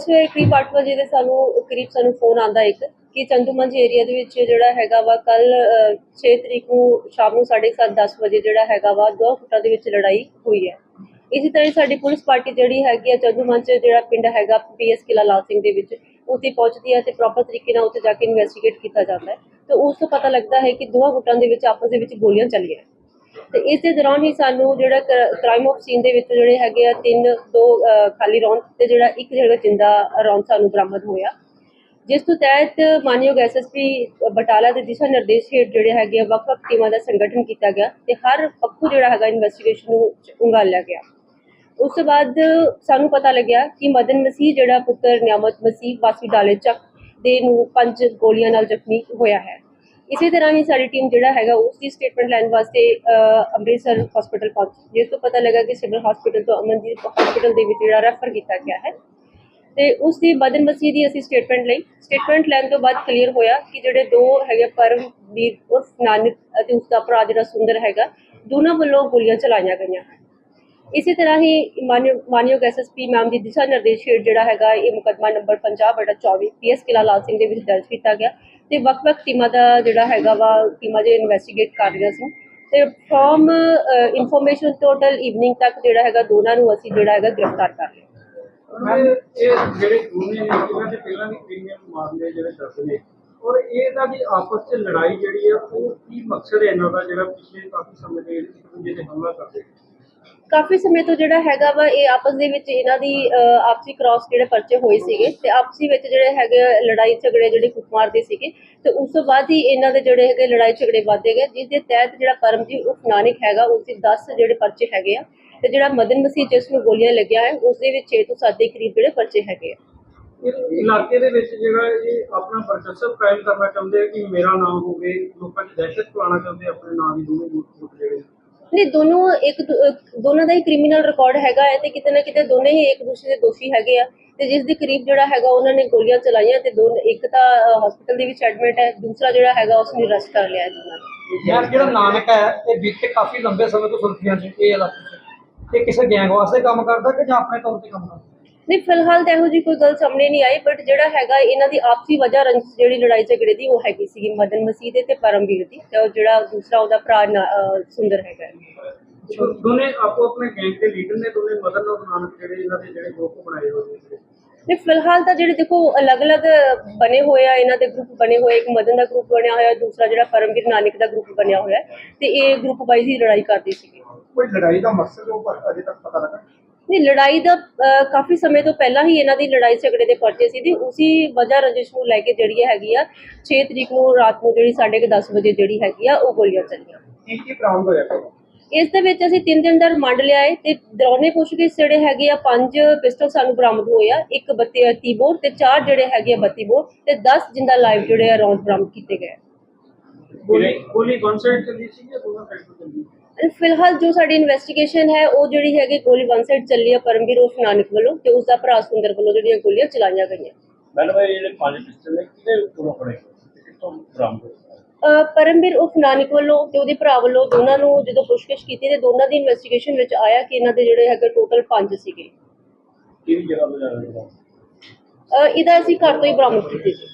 ਸਵੇਰੇ ਕਰੀਬ 8 ਵਜੇ ਦੇ ਸਾਨੂੰ ਕਰੀਬ ਸਾਨੂੰ ਫੋਨ ਆਂਦਾ ਇੱਕ ਕਿ ਚੰਦੂਮੰਜ ਏਰੀਆ ਦੇ ਵਿੱਚ ਜਿਹੜਾ ਹੈਗਾ ਵਾ ਕੱਲ 6 ਤਰੀਕ ਨੂੰ ਸ਼ਾਮ ਨੂੰ 7:30 10 ਵਜੇ ਜਿਹੜਾ ਹੈਗਾ ਵਾ ਦੋ ਗੁੱਟਾਂ ਦੇ ਵਿੱਚ ਲੜਾਈ ਹੋਈ ਹੈ। ਇਸੇ ਤਰ੍ਹਾਂ ਹੀ ਸਾਡੀ ਪੁਲਿਸ ਪਾਰਟੀ ਜਿਹੜੀ ਹੈਗੀ ਆ ਚੰਦੂਮੰਜ ਜਿਹੜਾ ਪਿੰਡ ਹੈਗਾ ਪੀਐਸ ਕਿਲਾ ਲਾਲ ਸਿੰਘ ਦੇ ਵਿੱਚ, ਉੱਥੇ ਪਹੁੰਚਦੀ ਹੈ ਤੇ ਪ੍ਰੋਪਰ ਤਰੀਕੇ ਨਾਲ ਉੱਥੇ ਜਾ ਕੇ ਇਨਵੈਸਟੀਗੇਟ ਕੀਤਾ ਜਾਂਦਾ ਹੈ। ਤੇ ਉਸ ਤੋਂ ਪਤਾ ਲੱਗਦਾ ਹੈ ਕਿ ਦੋਹਾਂ ਗੁੱਟਾਂ ਦੇ ਵਿੱਚ ਆਪਸ ਦੇ ਵਿੱਚ ਗੋਲੀਆਂ ਚੱਲੀਆਂ। ਤੇ ਇਸ ਦੇ ਦੌਰਾਨ ਹੀ ਸਾਨੂੰ ਜਿਹੜਾ ਕ੍ਰਾਈਮ ਆਫ ਸੀਨ ਦੇ ਵਿੱਚ ਜਿਹੜੇ ਹੈਗੇ ਆ ਤਿੰਨ, ਦੋ ਖਾਲੀ ਰੌਂਦ ਤੇ ਜਿਹੜਾ ਇੱਕ ਜਿਹੜਾ ਜਿੰਦਾ ਰੌਂਦ ਸਾਨੂੰ ਬਰਾਮਦ ਹੋਇਆ। ਜਿਸ ਤੋਂ ਤਹਿਤ ਮਾਨਯੋਗ ਐਸਐਸਪੀ ਬਟਾਲਾ ਦੇ ਦਿਸ਼ਾ ਨਿਰਦੇਸ਼ ਹੇਠ ਜਿਹੜੇ ਹੈਗੇ ਆ ਵੱਖ-ਵੱਖ ਟੀਮਾਂ ਦਾ ਸੰਗਠਨ ਕੀਤਾ ਗਿਆ ਤੇ ਹਰ ਪੱਖੂ ਜਿਹੜਾ ਹੈਗਾ ਇਨਵੈਸਟੀਗੇਸ਼ਨ ਨੂੰ ਉਂਗਾਲਿਆ ਗਿਆ। ਉਸ ਤੋਂ ਬਾਅਦ ਸਾਨੂੰ ਪਤਾ ਲੱਗਿਆ ਕਿ ਮਦਨ ਮਸੀਹ ਜਿਹੜਾ ਪੁੱਤਰ ਨਿਆਮਤ ਮਸੀਹ ਵਾਸੀ ਡਾਲੇ ਚੱਕ ਦੇ ਨੂੰ ਪੰਜ ਗੋਲੀਆਂ ਨਾਲ ਜ਼ਖਮੀ ਹੋਇਆ ਹੈ। ਇਸੇ ਤਰ੍ਹਾਂ ਹੀ ਸਾਡੀ ਟੀਮ ਜਿਹੜਾ ਹੈਗਾ ਉਸ ਦੀ ਸਟੇਟਮੈਂਟ ਲੈਣ ਵਾਸਤੇ ਅੰਮ੍ਰਿਤਸਰ ਹਸਪੀਟਲ ਪਹੁੰਚੀ। ਜਿਸ ਤੋਂ ਪਤਾ ਲੱਗਾ ਕਿ ਸਿਵਲ ਹਸਪੀਟਲ ਤੋਂ ਅਮਨਦੀਪ ਹਸਪੀਟਲ ਦੇ ਵਿੱਚ ਜਿਹੜਾ ਰੈਫਰ ਕੀਤਾ ਗਿਆ ਹੈ। ਤੇ ਉਸ ਦੀ ਬਦਨ ਮਸੀਹ ਦੀ ਅਸੀਂ ਸਟੇਟਮੈਂਟ ਲਈ। ਸਟੇਟਮੈਂਟ ਲੈਣ ਤੋਂ ਬਾਅਦ ਕਲੀਅਰ ਹੋਇਆ ਕਿ ਜਿਹੜੇ ਦੋ ਹੈਗੇ ਪਰਮਵੀਰ ਉਰਫ ਨਾਨਕ ਅਤੇ ਉਸ ਦਾ ਭਰਾ ਜਿਹੜਾ ਸੁੰਦਰ ਹੈਗਾ, ਦੋਨਾਂ ਵੱਲੋਂ ਗੋਲੀਆਂ ਚਲਾਈਆਂ ਗਈਆਂ। ਇਸੇ ਤਰ੍ਹਾਂ ਹੀ ਮਾਨਯੋਗ ਮਾਨਯੋਗ ਐਸਐਸਪੀ ਮੈਮ ਦੀ ਦਿਸ਼ਾ ਨਿਰਦੇਸ਼ ਹੇਠ ਜਿਹੜਾ ਹੈਗਾ ਇਹ ਮੁਕੱਦਮਾ ਨੰਬਰ 50 ਬਟਾ 24 ਪੀਐਸ ਕਿਲਾ ਲਾਲ ਸਿੰਘ ਦੇ ਵਿੱਚ ਦਰਜ ਕੀਤਾ ਗਿਆ ਤੇ ਵੱਖ-ਵੱਖ ਟੀਮਾਂ ਦਾ ਜਿਹੜਾ ਹੈਗਾ ਵਾ ਟੀਮਾਂ ਜੇ ਇਨਵੈਸਟੀਗੇਟ ਕਰ ਰਹੀਆਂ ਸੀ ਤੇ ਫਰੋਮ ਇਨਫੋਰਮੇਸ਼ਨ ਟੋਟਲ ਈਵਨਿੰਗ ਤੱਕ ਜਿਹੜਾ ਹੈਗਾ ਦੋਨਾਂ ਨੂੰ ਅਸੀਂ ਜਿਹੜਾ ਹੈਗਾ ਗ੍ਰਿਫਤਾਰ ਕਰ ਲਿਆ। ਮੈਮ, ਇਹ ਜਿਹੜੇ ਕਾਨੂੰਨੀ ਨੇ, ਇਹਨਾਂ ਦੇ ਪਹਿਲਾਂ ਵੀ ਪ੍ਰੀਮੀਅਮ ਮਾਮਲੇ ਜਿਹੜੇ ਦਰਜ ਨੇ ਔਰ ਇਹਦਾ ਵੀ ਆਪਸ 'ਚ ਲੜਾਈ ਜਿਹੜੀ ਆ, ਉਹ ਕੀ ਮਕਸਦ ਹੈ ਇਹਨਾਂ ਦਾ ਜਿਹੜਾ ਪਿਛਲੇ ਕਾਫੀ ਸਮੇਂ ਦੇ ਇੱਕ ਦੂਜੇ ਤੇ ਹਮਲਾ ਕਰਦੇ? ਕਾਫੀ ਸਮੇਂ ਤੋਂ ਜਿਹੜਾ ਹੈਗਾ ਵਾ, ਇਹ ਆਪਸ ਦੇ ਵਿੱਚ ਇਹਨਾਂ ਦੀ ਆਪਸੀ ਕ੍ਰਾਸ ਜਿਹੜੇ ਪਰਚੇ ਹੋਏ ਸੀਗੇ ਤੇ ਆਪਸੀ ਵਿੱਚ ਜਿਹੜੇ ਹੈਗੇ ਲੜਾਈ ਝਗੜੇ ਜਿਹੜੇ ਕੁੱਟਮਾਰ ਦੇ ਸੀਗੇ ਤੇ ਉਸ ਤੋਂ ਬਾਅਦ ਹੀ ਇਹਨਾਂ ਦੇ ਜਿਹੜੇ ਹੈਗੇ ਲੜਾਈ ਝਗੜੇ ਵੱਧਦੇ ਗਏ ਜਿਸ ਦੇ ਤਹਿਤ ਜਿਹੜਾ ਪਰਮਜੀਤ ਉਰਫ ਨਾਨਕ ਹੈਗਾ, ਉਸ ਦੇ 10 ਜਿਹੜੇ ਪਰਚੇ ਹੈਗੇ ਆ ਤੇ ਜਿਹੜਾ ਮਦਨ ਮਸੀਹ ਜਿਸ ਨੂੰ ਗੋਲੀਆਂ ਲੱਗਿਆ ਹੈ, ਉਸ ਦੇ ਵਿੱਚ 6 ਤੋਂ 7 ਦੇ ਕਰੀਬ ਜਿਹੜੇ ਪਰਚੇ ਹੈਗੇ ਆ। ਇਲਾਕੇ ਦੇ ਵਿੱਚ ਜਿਹੜਾ ਇਹ ਆਪਣਾ ਵਰਚਸਵ ਕਾਇਮ ਕਰਨਾ ਚਾਹੁੰਦੇ ਆ ਕਿ ਮੇਰਾ ਨਾਮ ਹੋਵੇ, ਲੋਕਾਂ 'ਚ ਦਹਿਸ਼ਤ ਫੈਲਾਉਣਾ ਚਾਹੁੰਦੇ ਆਪਣੇ ਨਾਂ ਦੀ ਦੋਵੇਂ ਜਿਹੜੇ ਨਹੀਂ ਦੋਨੋਂ ਇੱਕ ਦੋਨਾਂ ਦਾ ਹੀ ਕ੍ਰਿਮੀਨਲ ਰਿਕਾਰਡ ਹੈਗਾ ਹੈ ਤੇ ਕਿਤੇ ਨਾ ਕਿਤੇ ਦੋਨੇ ਹੀ ਇੱਕ ਦੂਸਰੇ ਦੇ ਦੋਸ਼ੀ ਹੈਗੇ ਆ ਤੇ ਜਿਸ ਦੇ ਕਰੀਬ ਜਿਹੜਾ ਹੈਗਾ ਉਹਨਾਂ ਨੇ ਗੋਲੀਆਂ ਚਲਾਈਆਂ ਤੇ ਦੋ ਇੱਕ ਤਾਂ ਹਸਪੀਟਲ ਦੇ ਵਿੱਚ ਐਡਮਿਟ ਹੈ, ਦੂਸਰਾ ਜਿਹੜਾ ਹੈਗਾ ਉਸ ਨੂੰ ਅਰੈਸਟ ਕਰ ਲਿਆ ਹੈ। ਦੋਨਾਂ ਯਾਰ, ਜਿਹੜਾ ਨਾਨਕ ਹੈ, ਇਹ ਬੀਤੇ ਕਾਫੀ ਲੰਬੇ ਸਮੇਂ ਤੋਂ ਸੁਰਖੀਆਂ 'ਚ ਇਹ ਇਲਾਕੇ 'ਚ ਇਹ ਕਿਸੇ ਗੈਂਗ ਵਾਸਤੇ ਕੰਮ ਕਰਦਾ ਕਿ ਜਾਂ ਆਪਣੇ ਤੌਰ ਤੇ ਕੰਮ ਕਰਦਾ? ਨਹੀਂ ਫਿਲਹਾਲ ਤਾਂ ਇਹੋ ਜੀ ਕੋਈ ਗੱਲ ਸਾਹਮਣੇ ਨਹੀਂ ਆਈ ਬਟ ਜਿਹੜਾ ਹੈਗਾ ਇਹਨਾਂ ਦੀ ਆਪਸੀ ਵਜ੍ਹਾ ਰੰਜਿਸ਼ ਜਿਹੜੀ ਲੜਾਈ ਝਗੜੇ ਦੀ ਉਹ ਹੈਗੀ ਸੀਗੀ ਮਦਨ ਮਸੀਹ ਦੇ ਤੇ ਪਰਮਵੀਰ ਦੀ ਤੇ ਉਹ ਜਿਹੜਾ ਦੂਸਰਾ ਉਹਦਾ ਭਰਾ ਸੁੰਦਰ ਹੈਗਾ ਦੋ- ਦੋਨੇ ਆਪੋ ਆਪਣੇ ਗੈਂਗ ਦੇ ਲੀਡਰ ਨੇ ਦੋਨੇ ਮਦਨ ਔਰ ਨਾਨਕ ਜਿਹੜੇ ਇਹਨਾਂ ਦੇ ਜਿਹੜੇ ਗਰੁੱਪ ਬਣਾਏ ਹੋਏ ਨੇ। ਨਹੀਂ ਫਿਲਹਾਲ ਤਾਂ ਜਿਹੜੇ ਦੇਖੋ ਅਲੱਗ-ਅਲੱਗ ਬਣੇ ਹੋਏ ਆ ਇਹਨਾਂ ਦੇ ਗਰੁੱਪ ਬਣੇ ਹੋਏ ਇੱਕ ਮਦਨ ਦਾ ਗਰੁੱਪ ਬਣਿਆ ਹੋਇਆ ਦੂਸਰਾ ਜਿਹੜਾ ਪਰਮਵੀਰ ਨਾਨਕ ਦਾ ਗਰੁੱਪ ਬਣਿਆ ਹੋਇਆ ਤੇ ਇਹ ਗਰੁੱਪ ਵਾਈਜ਼ ਹੀ ਲੜਾਈ ਕਰਦੀ ਸੀਗੀ। ਕੋਈ ਲੜਾਈ ਦਾ ਮਕਸਦ ਉਹ ਪਰ ਅਜੇ ਤੱਕ ਪਤਾ ਲੱਗਾ? ਨਹੀਂ ਲੜਾਈ ਦਾ ਕਾਫੀ ਸਮੇਂ ਤੋਂ ਪਹਿਲਾਂ ਹੀ ਇਹਨਾਂ ਦੀ ਲੜਾਈ ਝਗੜੇ ਦੇ ਪਰਚੇ ਸੀ ਤੇ ਉਸੇ ਵਜ੍ਹਾ ਰੰਜਿਸ਼ ਨੂੰ ਲੈ ਕੇ ਜਿਹੜੀ ਹੈਗੀ ਆ 6 ਤਰੀਕ ਨੂੰ ਰਾਤ ਨੂੰ ਜਿਹੜੀ 10:30 ਵਜੇ ਜਿਹੜੀ ਹੈਗੀ ਆ ਉਹ ਗੋਲੀਆਂ ਚੱਲੀਆਂ। ਕੀ ਕੀ ਬਰਾਮਦ ਹੋਇਆ ਇਸ ਦੇ ਵਿੱਚ ਅਸੀਂ 3 ਦਿਨ ਦਾ ਰਿਮਾਂਡ ਲਿਆ ਹੈ ਤੇ ਦੌਰਾਨੇ ਪੁੱਛਗਿੱਛ ਜਿਹੜੇ ਹੈਗੇ ਆ ਪੰਜ ਪਿਸਟਲ ਸਾਨੂੰ ਬਰਾਮਦ ਹੋਏ ਆ ਇੱਕ 32 30 ਬੋਰ ਤੇ ਚਾਰ ਜਿਹੜੇ ਹੈਗੇ ਆ 32 ਬੋਰ ਤੇ 10 ਜਿੰਦਾ ਲਾਈਵ ਜਿਹੜੇ ਆ ਰੌਂਡ ਬਰਾਮਦ ਕੀਤੇ ਗਏ। ਗੋਲੀ ਗੋਲੀ ਸਾਈਡ ਚੱਲੀ ਸੀ ਜਾਂ ਦੋਨਾਂ ਸਾਈਡ ਤੋਂ ਚੱਲੀ ਫਿਲਹਾਲ ਜੋ ਸਾਡੀ ਇਨਵੈਸਟੀਗੇਸ਼ਨ ਹੈ ਉਹ ਜਿਹੜੀ ਹੈਗੀ ਗੋਲੀ ਵਨ ਸਾਈਡ ਚੱਲੀ ਆ ਪਰਮਵੀਰ ਉਰਫ ਨਾਨਕ ਵੱਲੋਂ ਤੇ ਉਸ ਦਾ ਭਰਾ ਸੁੰਦਰ ਵੱਲੋਂ ਜਿਹੜੀਆਂ ਗੋਲੀਆਂ ਚਲਾਈਆਂ ਗਈਆਂ। ਮੈਡਮ ਇਹ ਜਿਹੜੇ ਪੰਜ ਪਿਸਟਲ ਨੇ ਕਿਹਦੇ ਕੋਲੋਂ ਫੜੇ ਗਏ? ਕਿੱਥੋਂ ਬਰਾਮਦ ਹੋਏ? ਅਹ ਪਰਮਵੀਰ ਉਰਫ ਨਾਨਕ ਵੱਲੋਂ ਤੇ ਉਹਦੇ ਭਰਾ ਵੱਲੋਂ ਦੋਨਾਂ ਨੂੰ ਜਦੋਂ ਪੁੱਛਗਿੱਛ ਕੀਤੀ ਤੇ ਦੋਨਾਂ ਦੀ ਇਨਵੈਸਟੀਗੇਸ਼ਨ ਵਿੱਚ ਆਇਆ ਕਿ ਇਹਨਾਂ ਦੇ ਜਿਹੜੇ ਹੈਗੇ ਟੋਟਲ 5 ਸੀਗੇ। ਕਿਹੜੀ ਜਗ੍ਹਾ ਤੋਂ ਜਾ ਰਹੇ ਹੋ ਇਹਦਾ ਅਸੀਂ ਘਰ ਤੋਂ ਹੀ ਬਰਾਮਦ ਕੀਤੀ। ਸੀ